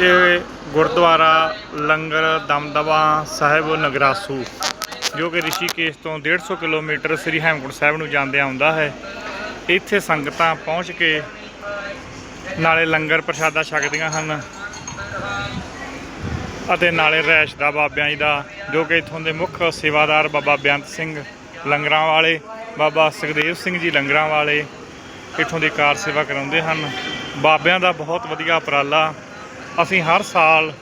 ਇਹ ਗੁਰਦੁਆਰਾ ਲੰਗਰ ਦਮਦਮਾ ਸਾਹਿਬ ਨਗਰਾਸੂ, ਜੋ ਕਿ ਰਿਸ਼ੀਕੇਸ਼ ਤੋਂ 150 ਕਿਲੋਮੀਟਰ ਸ੍ਰੀ ਹੇਮਕੁੰਟ ਸਾਹਿਬ ਨੂੰ ਜਾਂਦੇ ਆਉਂਦਾ ਹੈ। ਇੱਥੇ ਸੰਗਤਾਂ ਪਹੁੰਚ ਕੇ ਨਾਲੇ ਲੰਗਰ ਪ੍ਰਸ਼ਾਦਾ ਛਕਦੀਆਂ ਹਨ ਅਤੇ ਨਾਲੇ ਰੈਸ਼ ਦਾ ਬਾਬਿਆਂ ਜੀ ਦਾ, ਜੋ ਕਿ ਇੱਥੋਂ ਦੇ ਮੁੱਖ ਸੇਵਾਦਾਰ ਬਾਬਾ ਬੇਅੰਤ ਸਿੰਘ ਲੰਗਰਾਂ ਵਾਲੇ ਬਾਬਾ ਸੁਖਦੇਵ ਸਿੰਘ ਜੀ ਲੰਗਰਾਂ ਵਾਲੇ ਇੱਥੋਂ ਦੀ ਕਾਰ ਸੇਵਾ ਕਰਾਉਂਦੇ ਹਨ। ਬਾਬਿਆਂ ਦਾ ਬਹੁਤ ਵਧੀਆ ਉਪਰਾਲਾ ਅਸੀਂ ਹਰ ਸਾਲ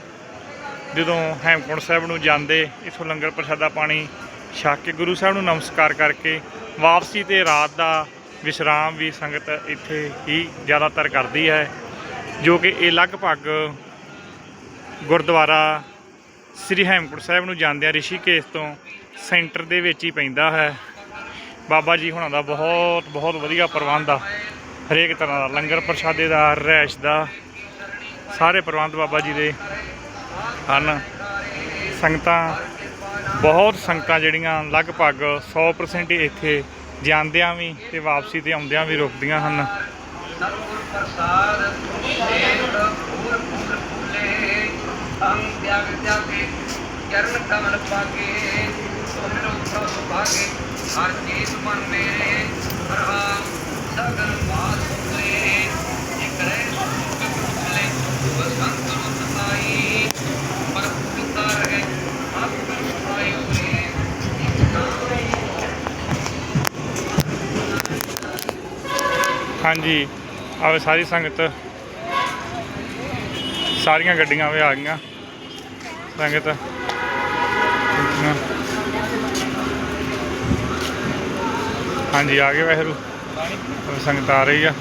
ਜਦੋਂ ਹੈਮਕੁੰਟ ਸਾਹਿਬ ਨੂੰ ਜਾਂਦੇ, ਇੱਥੋਂ ਲੰਗਰ ਪ੍ਰਸ਼ਾਦਾ ਪਾਣੀ ਛਕ ਕੇ ਗੁਰੂ ਸਾਹਿਬ ਨੂੰ ਨਮਸਕਾਰ ਕਰਕੇ ਵਾਪਸੀ ਤੇ ਰਾਤ ਦਾ ਵਿਸ਼ਰਾਮ ਵੀ ਸੰਗਤ ਇੱਥੇ ਹੀ ਜ਼ਿਆਦਾਤਰ ਕਰਦੀ ਹੈ, ਜੋ ਕਿ ਇਹ ਲਗਭਗ ਗੁਰਦੁਆਰਾ ਸ੍ਰੀ ਹੈਮਕੁੰਟ ਸਾਹਿਬ ਨੂੰ ਜਾਂਦਿਆਂ ਰਿਸ਼ੀਕੇਸ਼ ਤੋਂ ਸੈਂਟਰ ਦੇ ਵਿੱਚ ਹੀ ਪੈਂਦਾ ਹੈ। ਬਾਬਾ ਜੀ ਹੁਣਾਂ ਦਾ ਬਹੁਤ ਬਹੁਤ ਵਧੀਆ ਪ੍ਰਬੰਧ ਆ, ਹਰੇਕ ਤਰ੍ਹਾਂ ਦਾ ਲੰਗਰ ਪ੍ਰਸ਼ਾਦੇ ਦਾ ਰਹਿਸ਼ ਦਾ ਸਾਰੇ ਪ੍ਰਬੰਧ ਬਾਬਾ ਜੀ ਦੇ ਹਨ। ਸੰਗਤਾਂ, ਬਹੁਤ ਸੰਗਤਾਂ ਜਿਹੜੀਆਂ ਲਗਭਗ 100% ਇੱਥੇ ਜਾਂਦਿਆਂ ਵੀ ਤੇ ਵਾਪਸੀ ਤੇ ਆਉਂਦਿਆਂ ਵੀ ਰੁਕਦੀਆਂ ਹਨ। ਚਰਨ ਕਮਲ ਪਾਗੇ ਸੋਮਿਰੋ ਪ੍ਰਭ ਭਾਗੇ ਹਰ ਚੀਜ਼ ਮਨ ਮੇਰੇ ਪ੍ਰਭਾਵ ਸਗਲ ਬਾਤ ਹਾਂਜੀ ਆਵੇ ਸਾਰੀ ਸੰਗਤ। ਸਾਰੀਆਂ ਗੱਡੀਆਂ ਆਵੇ ਆ ਗਈਆਂ। ਸੰਗਤ। ਹਾਂਜੀ, ਆ ਗਏ ਵਹਿਰੂ ਸੰਗਤ ਆ ਰਹੀ ਆ।